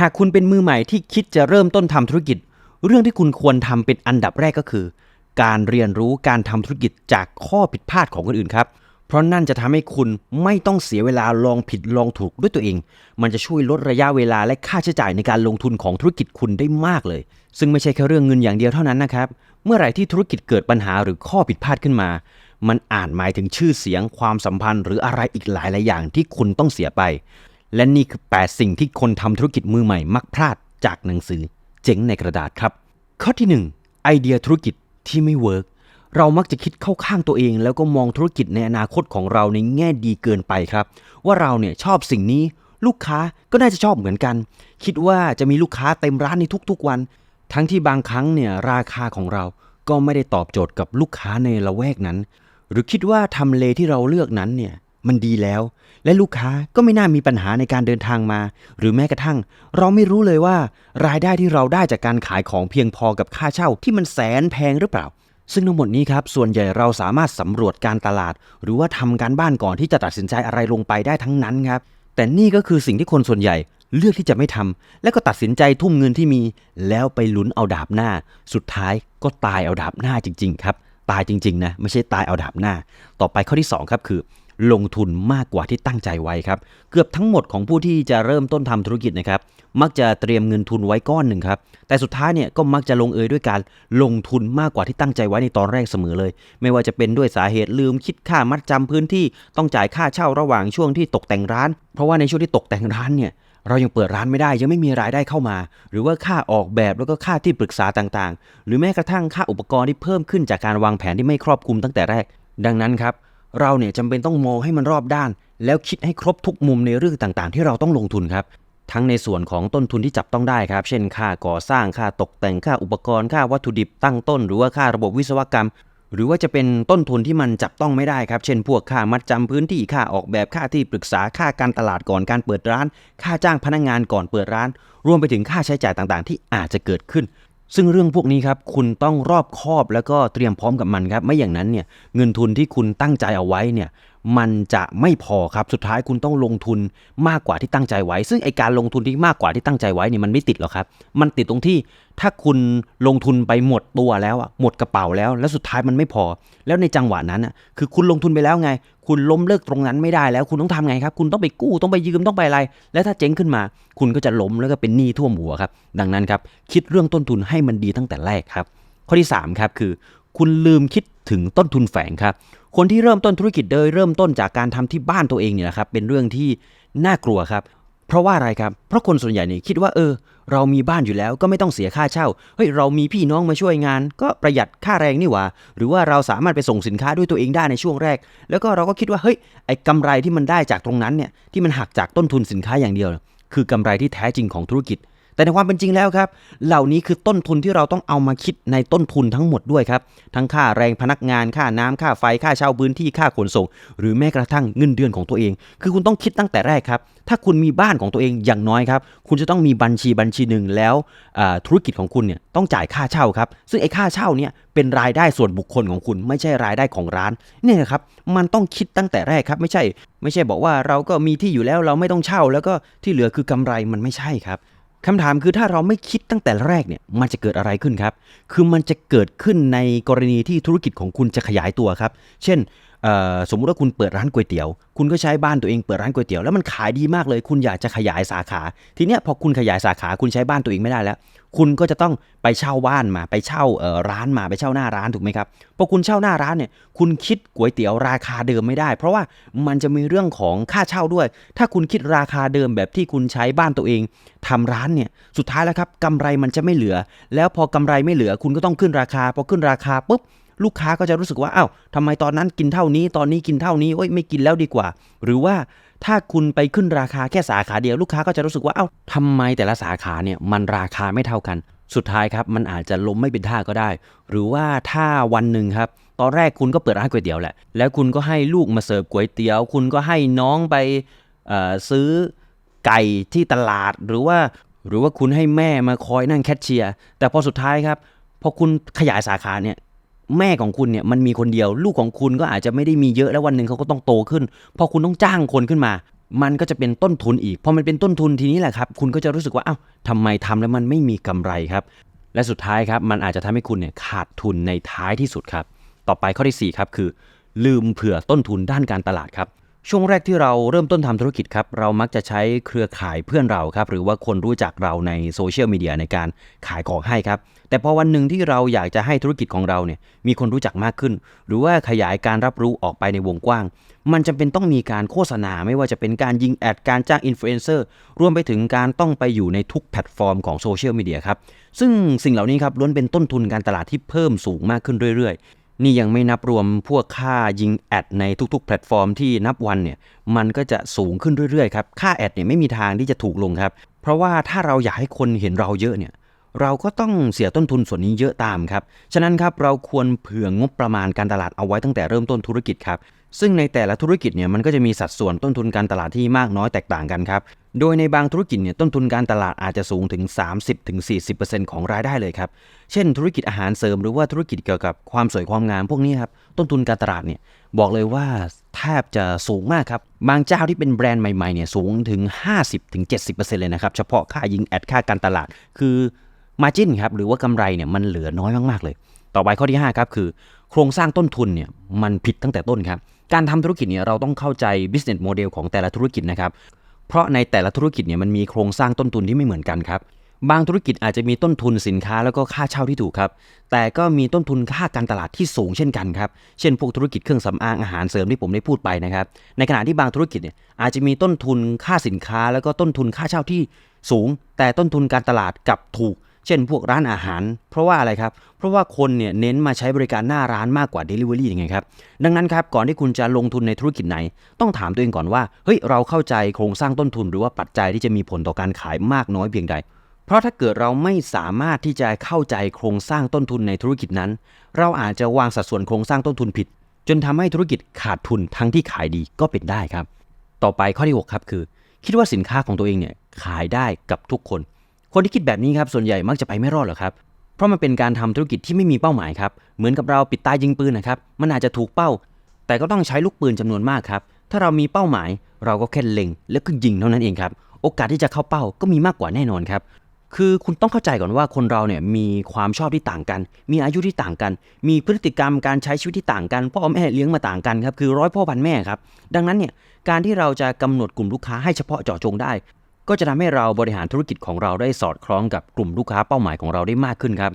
หากคุณเป็นมือใหม่ที่คิดจะเริ่มต้นทำธุรกิจ เรื่องที่คุณควรทำเป็นอันดับแรกก็คือ การเรียนรู้การทำธุรกิจจากข้อผิดพลาดของคนอื่นครับ เพราะนั่นจะทำให้คุณไม่ต้องเสียเวลาลองผิดลองถูกด้วยตัวเอง มันจะช่วยลดระยะเวลาและค่าใช้จ่ายในการลงทุนของธุรกิจคุณได้มากเลย ซึ่งไม่ใช่แค่เรื่องเงินอย่างเดียวเท่านั้นนะครับ เมื่อไหร่ที่ธุรกิจเกิดปัญหาหรือข้อผิดพลาดขึ้นมา มันอาจหมายถึงชื่อเสียงความสัมพันธ์ หรืออะไรอีกหลายหลายอย่างที่คุณต้องเสียไป และนี่คือ 8 สิ่งที่คนทำธุรกิจมือใหม่มักพลาดจากหนังสือเจ๋งในกระดาษครับ ข้อที่ 1 ไอเดียธุรกิจที่ไม่เวิร์กเรามักจะคิดเข้าข้างตัวเอง แล้วก็มองธุรกิจในอนาคตของเราในแง่ดีเกินไปครับ ว่าเราเนี่ยชอบสิ่งนี้ลูกค้าก็น่าจะชอบเหมือนกัน คิดว่าจะมีลูกค้าเต็มร้านในทุกๆวัน ทั้งที่บางครั้งเนี่ยราคาของเราก็ไม่ได้ตอบโจทย์กับลูกค้าในละแวกนั้น หรือคิดว่าทำเลที่เราเลือกนั้นเนี่ย มันดีแล้ว และลูกค้าก็ไม่น่ามีปัญหาในการเดินทางมา หรือแม้กระทั่ง เราไม่รู้เลยว่า รายได้ที่เราได้จากการขายของเพียงพอกับค่าเช่าที่มันแสนแพงหรือเปล่า ซึ่งทั้งหมดนี้ครับส่วนใหญ่เราสามารถสำรวจการตลาด หรือว่าทำการบ้านก่อนที่จะตัดสินใจอะไรลงไปได้ทั้งนั้นครับ แต่นี่ก็คือสิ่งที่คนส่วนใหญ่เลือกที่จะไม่ทำและก็ตัดสินใจทุ่มเงินที่มี แล้วไปลุ้นเอาดาบหน้า สุดท้ายก็ตายเอาดาบหน้าจริง ๆ ครับ ตายจริง ๆ นะ ไม่ใช่ตายเอาดาบหน้า ต่อไปข้อที่ 2 ครับคือ ลงทุนมากกว่าที่ตั้งใจไว้ครับ เกือบทั้งหมดของผู้ที่จะเริ่มต้นทำธุรกิจนะครับ มักจะเตรียมเงินทุนไว้ก้อนหนึ่งครับ แต่สุดท้ายเนี่ยก็มักจะลงเอยด้วยการลงทุนมากกว่าที่ตั้งใจไว้ในตอนแรกเสมอเลย ไม่ว่าจะเป็นด้วยสาเหตุลืมคิดค่ามัดจำพื้นที่ต้องจ่ายค่าเช่าระหว่างช่วงที่ตกแต่งร้าน เพราะว่าในช่วงที่ตกแต่งร้านเนี่ยเรายังเปิดร้านไม่ได้ยังไม่มีรายได้เข้ามา หรือว่าค่าออกแบบแล้วก็ค่าที่ปรึกษาต่างๆ หรือแม้กระทั่งค่าอุปกรณ์ที่เพิ่มขึ้นจากการวางแผนที่ไม่ครอบคลุมตั้งแต่แรก ดังนั้นครับ เราเนี่ยจำเป็นต้องมองให้มันรอบด้าน แล้วคิดให้ครบทุกมุมในเรื่องต่างๆ ที่เราต้องลงทุนครับทั้งในส่วนของต้นทุนที่จับต้องได้ครับ เช่น ค่าก่อสร้าง ค่าตกแต่ง ค่าอุปกรณ์ ค่าวัตถุดิบตั้งต้น หรือว่าค่าระบบวิศวกรรม หรือว่าจะเป็นต้นทุนที่มันจับต้องไม่ได้ครับ เช่น พวกค่ามัดจำพื้นที่ ค่าออกแบบ ค่าที่ปรึกษา ค่าการตลาดก่อนการเปิดร้าน ค่าจ้างพนักงานก่อนเปิดร้าน รวมไปถึงค่าใช้จ่ายต่างๆ ที่อาจจะเกิดขึ้น ซึ่งเรื่องพวกนี้ครับคุณต้องรอบคอบแล้วก็เตรียมพร้อมกับมันครับ ไม่อย่างนั้นเนี่ยเงินทุนที่คุณตั้งใจเอาไว้เนี่ย มันจะไม่พอครับสุดท้ายคุณต้องลงทุนมากกว่าที่ตั้งใจไว้ ซึ่งไอการลงทุนที่มากกว่าที่ตั้งใจไว้เนี่ยมันไม่ติดหรอกครับ มันติดตรงที่ถ้าคุณลงทุนไปหมดตัวแล้วอะหมดกระเป๋าแล้ว แล้วสุดท้ายมันไม่พอ แล้วในจังหวะนั้นอะคือคุณลงทุนไปแล้วไง คุณล้มเลิกตรงนั้นไม่ได้แล้ว คุณต้องทำไงครับ คุณต้องไปกู้ต้องไปยืมต้องไปอะไร แล้วถ้าเจ๊งขึ้นมา คุณก็จะล้มแล้วก็เป็นหนี้ท่วมหัวครับ ดังนั้นครับคิดเรื่องต้นทุนให้มันดีตั้งแต่แรกครับ ข้อที่3ครับคือ คุณลืมคิดถึงต้นทุนแฝงครับ คนที่เริ่มต้นธุรกิจโดยเริ่มต้นจากการทำที่บ้านตัวเองเนี่ยนะครับเป็นเรื่องที่น่ากลัวครับ เพราะว่าอะไรครับ เพราะคนส่วนใหญ่เนี่ยคิดว่าเออ เรามีบ้านอยู่แล้วก็ไม่ต้องเสียค่าเช่า เฮ้ยเรามีพี่น้องมาช่วยงาน ก็ประหยัดค่าแรงนี่หว่า หรือว่าเราสามารถไปส่งสินค้าด้วยตัวเองได้ในช่วงแรก แล้วก็เราก็คิดว่าเฮ้ยไอ้กำไรที่มันได้จากตรงนั้นเนี่ยที่มันหักจากต้นทุนสินค้าอย่างเดียว คือกำไรที่แท้จริงของธุรกิจ แต่ในความเป็นจริงแล้วครับ เหล่านี้คือต้นทุนที่เราต้องเอามาคิดในต้นทุนทั้งหมดด้วยครับ ทั้งค่าแรงพนักงาน ค่าน้ำค่าไฟ ค่าเช่าพื้นที่ ค่าขนส่ง หรือแม้กระทั่งเงินเดือนของตัวเอง คือคุณต้องคิดตั้งแต่แรกครับ ถ้าคุณมีบ้านของตัวเองอย่างน้อยครับ คุณจะต้องมีบัญชีบัญชีหนึ่งแล้วธุรกิจของคุณเนี่ยต้องจ่ายค่าเช่าครับ ซึ่งไอ้ค่าเช่าเนี่ยเป็นรายได้ส่วนบุคคลของคุณไม่ใช่รายได้ของร้านเนี่ยครับ มันต้องคิดตั้งแต่แรกครับ ไม่ใช่ ไม่ใช่บอกว่าเราก็มีที่อยู่แล้วเราไม่ต้องเช่า แล้วก็ที่เหลือคือกำไรมันไม่ใช่ครับ คำถามคือถ้าเราไม่คิดตั้งแต่แรกเนี่ยมันจะเกิดอะไรขึ้นครับ คือมันจะเกิดขึ้นในกรณีที่ธุรกิจของคุณจะขยายตัวครับ เช่นสมมุติว่าคุณเปิดร้านก๋วยเตี๋ยว คุณก็ใช้บ้านตัวเองเปิดร้านก๋วยเตี๋ยวแล้วมันขายดีมากเลย คุณอยากจะขยายสาขา ทีเนี้ยพอคุณขยายสาขาคุณใช้บ้านตัวเองไม่ได้แล้ว คุณก็จะต้องไปเช่าบ้านมาไปเช่าร้านมาไปเช่าหน้าร้านถูกไหมครับพอคุณเช่าหน้าร้านเนี่ยคุณคิดก๋วยเตี๋ยวราคาเดิมไม่ได้ เพราะว่ามันจะมีเรื่องของค่าเช่าด้วย ถ้าคุณคิดราคาเดิมแบบที่คุณใช้บ้านตัวเองทำร้านเนี่ยสุดท้ายแล้วครับกำไรมันจะไม่เหลือ แล้วพอกำไรไม่เหลือ คุณก็ต้องขึ้นราคาพอขึ้นราคาปุ๊บลูกค้าก็จะรู้สึกว่าอ้าวทำไมตอนนั้นกินเท่านี้ ตอนนี้กินเท่านี้โอ้ยไม่กินแล้วดีกว่า หรือว่า ถ้าคุณไปขึ้นราคาแค่สาขาเดียวลูกค้าก็จะรู้สึกว่าเอ้าทำไมแต่ละสาขาเนี่ยมันราคาไม่เท่ากัน สุดท้ายครับมันอาจจะล้มไม่เป็นท่าก็ได้ หรือว่าถ้าวันหนึ่งครับตอนแรกคุณก็เปิดร้านก๋วยเตี๋ยวแหละ แล้วคุณก็ให้ลูกมาเสิร์ฟก๋วยเตี๋ยว คุณก็ให้น้องไปซื้อไก่ที่ตลาด หรือว่า หรือว่าคุณให้แม่มาคอยนั่งแคชเชียร์ แต่พอสุดท้ายครับ พอคุณขยายสาขาเนี่ย แม่ของคุณเนี่ยมันมีคนเดียว ลูกของคุณก็อาจจะไม่ได้มีเยอะแล้ววันหนึ่งเขาก็ต้องโตขึ้น พอคุณต้องจ้างคนขึ้นมา มันก็จะเป็นต้นทุนอีกพอมันเป็นต้นทุนทีนี้แหละครับ คุณก็จะรู้สึกว่าอ้าวทำไมทำแล้วมันไม่มีกำไรครับ และสุดท้ายครับมันอาจจะทำให้คุณเนี่ยขาดทุนในท้ายที่สุดครับ ต่อไปข้อที่สี่ครับคือ ลืมเผื่อต้นทุนด้านการตลาดครับ ช่วงแรกที่เราเริ่มต้นทำธุรกิจครับ เรามักจะใช้เครือข่ายเพื่อนเราครับ หรือว่าคนรู้จักเราในโซเชียลมีเดียในการขายของให้ครับ แต่พอวันหนึ่งที่เราอยากจะให้ธุรกิจของเราเนี่ยมีคนรู้จักมากขึ้น หรือว่าขยายการรับรู้ออกไปในวงกว้าง มันจำเป็นต้องมีการโฆษณาไม่ว่าจะเป็นการยิงแอดการจ้างอินฟลูเอนเซอร์รวมไปถึงการต้องไปอยู่ในทุกแพลตฟอร์มของโซเชียลมีเดียครับซึ่งสิ่งเหล่านี้ครับล้วนเป็นต้นทุนการตลาดที่เพิ่มสูงมากขึ้นเรื่อยๆ นี่ยังไม่นับรวมพวกค่ายิงแอดในทุกๆ แพลตฟอร์มที่นับวันเนี่ยมันก็จะสูงขึ้นเรื่อยๆครับ ค่าแอดเนี่ยไม่มีทางที่จะถูกลงครับ เพราะว่าถ้าเราอยากให้คนเห็นเราเยอะเนี่ย เราก็ต้องเสียต้นทุนส่วนนี้เยอะตามครับ ฉะนั้นครับเราควรเผื่องบประมาณการตลาดเอาไว้ตั้งแต่เริ่มต้นธุรกิจครับ ซึ่งในแต่ละธุรกิจเนี่ยมันก็จะมีสัดส่วนต้นทุนการตลาดที่มากน้อยแตกต่างกันครับ โดยในบางธุรกิจเนี่ยต้นทุนการตลาดอาจจะสูงถึง 30-40%ของรายได้เลยครับ เช่น ธุรกิจอาหารเสริมหรือว่าธุรกิจเกี่ยวกับความสวยความงามพวกนี้ครับต้นทุนการตลาดเนี่ยบอกเลยว่าแทบจะสูงมากครับ บางเจ้าที่เป็นแบรนด์ใหม่ๆเนี่ยสูงถึง 50-70%เลยนะครับเฉพาะค่ายิงแอดค่าการตลาดคือ มาจินครับหรือว่ากำไรเนี่ยมันเหลือน้อยมากๆเลย ต่อไปข้อที่5ครับคือโครงสร้างต้นทุนเนี่ยมันผิดตั้งแต่ต้นครับ การทำธุรกิจเนี่ยเราต้องเข้าใจ business model ของแต่ละธุรกิจนะครับ เพราะในแต่ละธุรกิจเนี่ยมันมีโครงสร้างต้นทุนที่ไม่เหมือนกันครับ บางธุรกิจอาจจะมีต้นทุนสินค้าแล้วก็ค่าเช่าที่ถูกครับ แต่ก็มีต้นทุนค่าการตลาดที่สูงเช่นกันครับ เช่นพวกธุรกิจเครื่องสำอางอาหารเสริมที่ผมได้พูดไปนะครับ ในขณะที่บางธุรกิจเนี่ยอาจจะมีต้นทุนค่าสินค้า แล้วก็ต้นทุนค่าเช่าที่สูง แต่ต้นทุนการตลาดกลับถูก เช่นพวกร้านอาหาร เพราะว่าอะไรครับ เพราะว่าคนเนี่ยเน้นมาใช้บริการหน้าร้านมากกว่า Delivery ยังไงครับ ดังนั้นครับก่อนที่คุณจะลงทุนในธุรกิจไหน ต้องถามตัวเองก่อนว่าเฮ้ยเราเข้าใจโครงสร้างต้นทุนหรือว่าปัจจัยที่จะมีผลต่อการขายมากน้อยเพียงใด เพราะถ้าเกิดเราไม่สามารถที่จะเข้าใจโครงสร้างต้นทุนในธุรกิจนั้น เราอาจจะวางสัดส่วนโครงสร้างต้นทุนผิด จนทำให้ธุรกิจขาดทุนทั้งที่ขายดีก็เป็นได้ครับ ต่อไปข้อที่หกครับคือ คิดว่าสินค้าของตัวเองเนี่ยขายได้กับทุกคน คนที่คิดแบบนี้ครับส่วนใหญ่มักจะไปไม่รอดหรอกครับ เพราะมันเป็นการทำธุรกิจที่ไม่มีเป้าหมายครับ เหมือนกับเราปิดตายิงปืนนะครับ มันอาจจะถูกเป้า แต่ก็ต้องใช้ลูกปืนจำนวนมากครับ ถ้าเรามีเป้าหมาย เราก็แค่เล็งแล้วก็ยิงเท่านั้นเองครับ โอกาสที่จะเข้าเป้าก็มีมากกว่าแน่นอนครับ คือคุณต้องเข้าใจก่อนว่าคนเราเนี่ยมีความชอบที่ต่างกัน มีอายุที่ต่างกัน มีพฤติกรรมการใช้ชีวิตที่ต่างกัน พ่อแม่เลี้ยงมาต่างกันครับ คือร้อยพ่อพันแม่ครับ ดังนั้นเนี่ย การที่เราจะกำหนดกลุ่มลูกค้าให้เฉพาะเจาะจงได้ ก็จะทำให้เราบริหารธุรกิจของเราได้สอดคล้องกับกลุ่มลูกค้าเป้าหมายของเราได้มากขึ้นครับ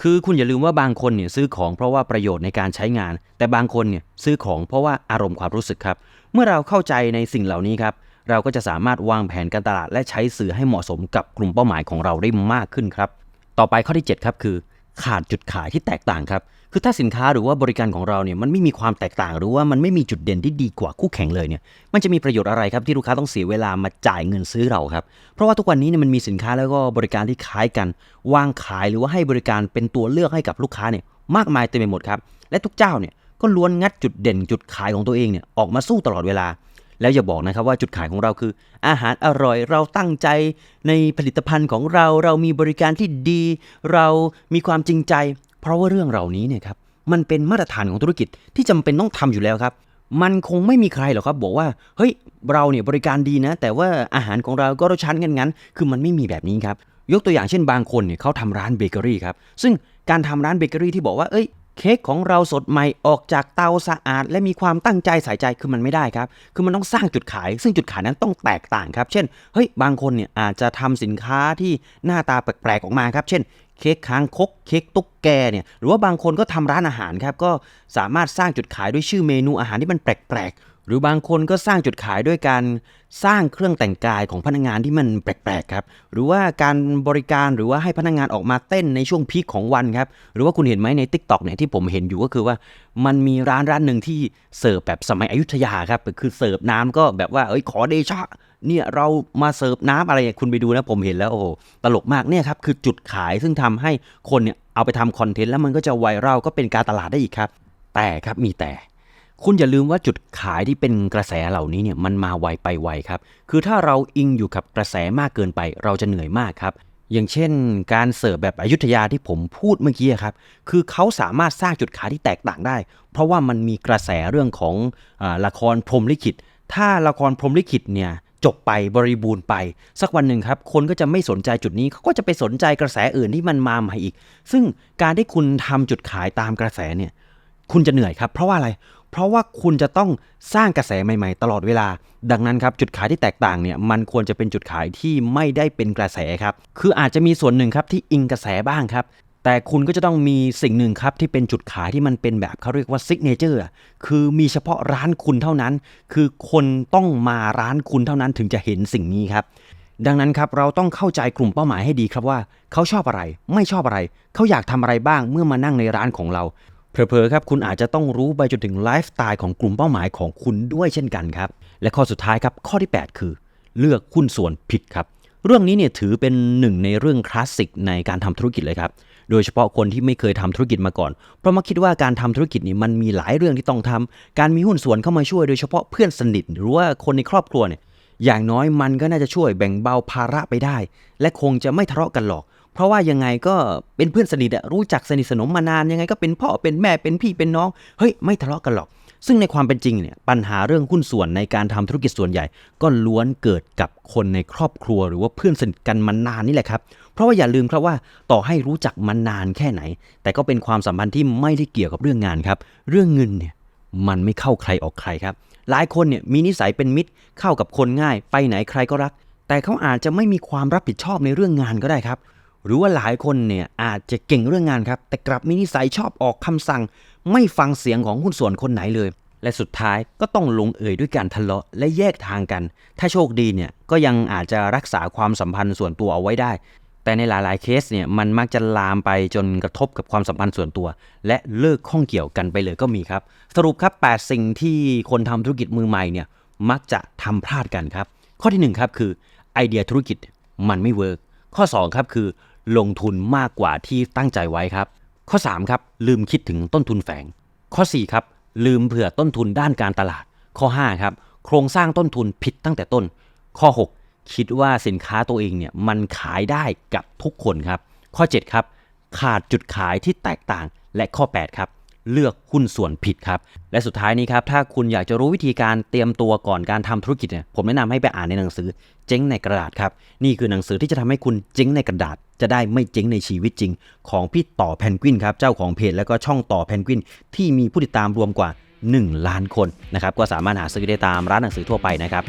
คือคุณอย่าลืมว่าบางคนเนี่ยซื้อของเพราะว่าประโยชน์ในการใช้งาน แต่บางคนเนี่ยซื้อของเพราะว่าอารมณ์ความรู้สึกครับ เมื่อเราเข้าใจในสิ่งเหล่านี้ครับ เราก็จะสามารถวางแผนการตลาดและใช้สื่อให้เหมาะสมกับกลุ่มเป้าหมายของเราได้มากขึ้นครับ ต่อไปข้อที่ 7 ครับคือ ขาดจุดขายที่แตกต่างครับ คือถ้าสินค้าหรือว่าบริการของเราเนี่ยมันไม่มีความแตกต่าง หรือว่ามันไม่มีจุดเด่นที่ดีกว่าคู่แข่งเลยเนี่ย มันจะมีประโยชน์อะไรครับที่ลูกค้าต้องเสียเวลามาจ่ายเงินซื้อเราครับ เพราะว่าทุกวันนี้เนี่ยมันมีสินค้าแล้วก็บริการที่คล้ายกัน วางขายหรือว่าให้บริการเป็นตัวเลือกให้กับลูกค้าเนี่ยมากมายเต็มไปหมดครับ และทุกเจ้าเนี่ยก็ล้วนงัดจุดเด่นจุดขายของตัวเองเนี่ยออกมาสู้ตลอดเวลา แล้วอย่าบอกนะครับว่าจุดขายของเราคือ อาหารอร่อยเราตั้งใจในผลิตภัณฑ์ของเราเรามีบริการที่ดี เรามีความจริงใจ เพราะว่าเรื่องเหล่านี้เนี่ยครับมันเป็นมาตรฐานของธุรกิจที่จำเป็นต้องทำอยู่แล้วครับ มันคงไม่มีใครหรอกครับบอกว่าเฮ้ยเราเนี่ยบริการดีนะ แต่ว่าอาหารของเราก็รสชาติงั้นๆคือมันไม่มีแบบนี้ครับยกตัวอย่างเช่นบางคนเนี่ยเขาทำร้านเบเกอรี่ครับซึ่งการทำร้านเบเกอรี่ที่บอกว่าเอ้ย เค้กของเราสดใหม่ออกจากเตาสะอาด และมีความตั้งใจใส่ใจคือมันไม่ได้ครับ คือมันต้องสร้างจุดขาย ซึ่งจุดขายนั้นต้องแตกต่างครับ เช่น เฮ้ย บางคนเนี่ยอาจจะทำสินค้าที่หน้าตาแปลกๆออกมาครับ เช่น เค้กค้างคกเค้กตุ๊กแกเนี่ยหรือว่าบางคนก็ทำร้านอาหารครับก็สามารถสร้างจุดขายด้วยชื่อเมนูอาหารที่มันแปลกๆ หรือบางคนก็สร้างจุดขายด้วยการสร้างเครื่องแต่งกายของพนักงานที่มันแปลกๆครับหรือว่าการบริการหรือว่าให้พนักงานออกมาเต้นในช่วงพีคของวันครับหรือว่าคุณเห็นไหมใน Tik t o อกเนี่ยที่ผมเห็นอยู่ก็คือว่า มันมีร้านร้านหนึ่งที่เสิร์ฟแบบสมัยอยุธยาครับคือเสิร์ฟน้ำก็แบบว่าเอ้ยขอเดชะ เนี่ยเรามาเสิร์ฟน้ำอะไรคุณไปดูนะผมเห็นแล้วโอ้โหตลกมากเนี่ยครับคือจุดขายซึ่งทำให้คนเนี่ยเอาไปทำคอนเทนต์แล้วมันก็จะไวรัลก็เป็นการตลาดได้อีกครับ แต่ครับมีแต่คุณอย่าลืมว่าจุดขายที่เป็นกระแสเหล่านี้เนี่ยมันมาไวไปไวครับ คือถ้าเราอิงอยู่กับกระแสมากเกินไป เราจะเหนื่อยมากครับ อย่างเช่น การเสิร์ฟแบบอยุธยาที่ผมพูดเมื่อกี้ครับ คือเขาสามารถสร้างจุดขายที่แตกต่างได้ เพราะว่ามันมีกระแสเรื่องของอละครพรมลิขิต ถ้าละครพรมลิขิตเนี่ย จบไปบริบูรณ์ไป สักวันหนึ่งครับ คนก็จะไม่สนใจจุดนี้เขาก็จะไปสนใจกระแสอื่นที่มันมาใหม่อีก ซึ่งการที่คุณทำจุดขายตามกระแสเนี่ย คุณจะเหนื่อยครับ เพราะว่าอะไร เพราะว่าคุณจะต้องสร้างกระแสใหม่ ๆ ตลอดเวลา ดังนั้นครับจุดขายที่แตกต่างเนี่ยมันควรจะเป็นจุดขายที่ไม่ได้เป็นกระแสครับ คืออาจจะมีส่วนหนึ่งครับที่อิงกระแสบ้างครับ แต่คุณก็จะต้องมีสิ่งหนึ่งครับที่เป็นจุดขายที่มันเป็นแบบเขาเรียกว่าซิกเนเจอร์คือมีเฉพาะร้านคุณเท่านั้น คือคนต้องมาร้านคุณเท่านั้นถึงจะเห็นสิ่งนี้ครับ ดังนั้นครับเราต้องเข้าใจกลุ่มเป้าหมายให้ดีครับว่า เขาชอบอะไร ไม่ชอบอะไร เขาอยากทำอะไรบ้างเมื่อมานั่งในร้านของเราเผลอๆครับคุณอาจจะต้องรู้ไปจนถึงไลฟ์สไตล์ของกลุ่มเป้าหมายของคุณด้วยเช่นกันครับและข้อสุดท้ายครับข้อที่ 8 คือ เลือกหุ้นส่วนผิดครับ เรื่องนี้เนี่ยถือเป็นหนึ่งในเรื่องคลาสสิกในการทำธุรกิจเลยครับ โดยเฉพาะคนที่ไม่เคยทำธุรกิจมาก่อน เพราะมักคิดว่าการทำธุรกิจนี่มันมีหลายเรื่องที่ต้องทำการมีหุ้นส่วนเข้ามาช่วยโดยเฉพาะเพื่อนสนิทหรือว่าคนในครอบครัวเนี่ย อย่างน้อยมันก็น่าจะช่วยแบ่งเบาภาระไปได้ และคงจะไม่ทะเลาะกันหรอก เพราะว่ายังไงก็เป็นเพื่อนสนิทอะรู้จักสนิทสนมมานานยังไงก็เป็นพ่อเป็นแม่เป็นพี่เป็นน้อง เฮ้ยไม่ทะเลาะกันหรอก ซึ่งในความเป็นจริงเนี่ยปัญหาเรื่องหุ้นส่วนในการทำธุรกิจส่วนใหญ่ ก็ล้วนเกิดกับคนในครอบครัว หรือว่าเพื่อนสนิทกันมานานนี่แหละครับ เพราะว่าอย่าลืมครับว่าต่อให้รู้จักมานานแค่ไหน แต่ก็เป็นความสัมพันธ์ที่ไม่ได้เกี่ยวกับเรื่องงานครับ เรื่องเงินเนี่ยมันไม่เข้าใครออกใครครับ หลายคนเนี่ยมีนิสัยเป็นมิตรเข้ากับคนง่าย ไปไหนใครก็รัก แต่เขาอาจจะไม่มีความรับผิดชอบในเรื่องงานก็ได้ครับ หรือว่าหลายคนเนี่ยอาจจะเก่งเรื่องงานครับ แต่กลับมีนิสัยชอบออกคำสั่ง ไม่ฟังเสียงของหุ้นส่วนคนไหนเลย และสุดท้ายก็ต้องลงเอยด้วยการทะเลาะและแยกทางกัน ถ้าโชคดีเนี่ยก็ยังอาจจะรักษาความสัมพันธ์ส่วนตัวเอาไว้ได้ แต่ในหลายๆเคสเนี่ยมันมักจะลามไปจนกระทบกับความสัมพันธ์ส่วนตัว และเลิกข้องเกี่ยวกันไปเลยก็มีครับ สรุปครับ 8 สิ่งที่คนทำธุรกิจมือใหม่เนี่ยมักจะทำพลาดกันครับ ข้อทีหนึ่1ครับคือไอเดียธุรกิจมันไม่เวิร์กข้อ 2 ครับคือ ลงทุนมากกว่าที่ตั้งใจไว้ครับ ข้อ 3 ครับ ลืมคิดถึงต้นทุนแฝง ข้อ 4 ครับ ลืมเผื่อต้นทุนด้านการตลาด ข้อ 5 ครับ โครงสร้างต้นทุนผิดตั้งแต่ต้น ข้อ 6 คิดว่าสินค้าตัวเองเนี่ยมันขายได้กับทุกคนครับ ข้อ 7 ครับ ขาดจุดขายที่แตกต่าง และข้อ 8 ครับ เลือกหุ้นส่วนผิดครับ และสุดท้ายนี้ครับ ถ้าคุณอยากจะรู้วิธีการเตรียมตัวก่อนการทำธุรกิจเนี่ย ผมแนะนำให้ไปอ่านในหนังสือ เจ๊งในกระดาษครับ นี่คือหนังสือที่จะทำให้คุณเจ๊งในกระดาษ จะได้ไม่เจ๊งในชีวิตจริง ของพี่ต่อแพนกวินครับเจ้าของเพจแล้วก็ช่องต่อแพนกวินที่มีผู้ติดตามรวมกว่า 1 ล้านคนนะครับก็สามารถหาซื้อได้ตามร้านหนังสือทั่วไปนะครับ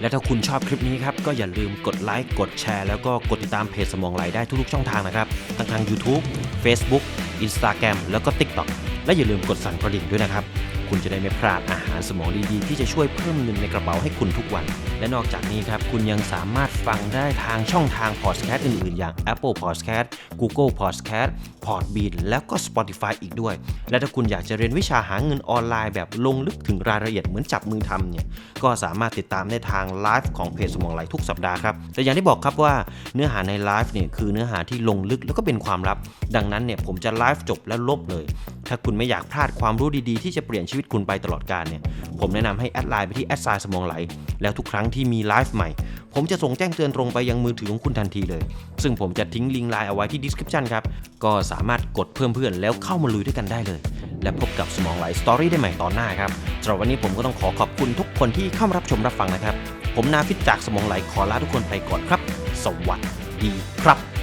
และถ้าคุณชอบคลิปนี้ครับ ก็อย่าลืมกดไลค์กดแชร์ แล้วก็กดติดตามเพจสมองไหลได้ทุกๆช่องทางนะครับทั้งทาง YouTube Facebook Instagram แล้วก็ TikTok และอย่าลืมกดสั่นกระดิ่งด้วยนะครับ คุณจะได้ไม่พลาดอาหารสมองดีๆ ที่จะช่วยเพิ่มเงินในกระเป๋าให้คุณทุกวัน และนอกจากนี้ครับ คุณยังสามารถฟังได้ทางช่องทางพอดแคสต์อื่นๆ อย่าง Apple Podcast Google Podcast Podbean แล้วก็ Spotify อีกด้วย และถ้าคุณอยากจะเรียนวิชาหาเงินออนไลน์แบบลงลึกถึงรายละเอียดเหมือนจับมือทำเนี่ยก็สามารถติดตามได้ทางไลฟ์ของเพจสมองไหลทุกสัปดาห์ครับแต่อย่างที่บอกครับว่าเนื้อหาในไลฟ์เนี่ยคือเนื้อหาที่ลงลึกแล้วก็เป็นความลับ ดังนั้นเนี่ยผมจะไลฟ์จบแล้วลบเลย ถ้าคุณไม่อยากพลาดความรู้ดีๆ ที่จะเปลี่ยนชีวิตคุณไปตลอดกาลเนี่ย ผมแนะนำให้แอดไลน์ไปที่แอดไซน์สมองไหล แล้วทุกครั้งที่มีไลฟ์ใหม่ ผมจะส่งแจ้งเตือนตรงไปยังมือถือของคุณทันทีเลย ซึ่งผมจะทิ้งลิงก์ไลน์เอาไว้ที่ description ครับ ก็สามารถกดเพิ่มเพื่อนแล้วเข้ามาลุยด้วยกันได้เลย และพบกับสมองไหลสตอรี่ได้ใหม่ตอนหน้าครับสำหรับวันนี้ผมก็ต้องขอขอบคุณทุกคนที่เข้ามารับชมรับฟังนะครับ ผมนาฟิตจากสมองไหลขอลาทุกคนไปก่อนครับ สวัสดีครับ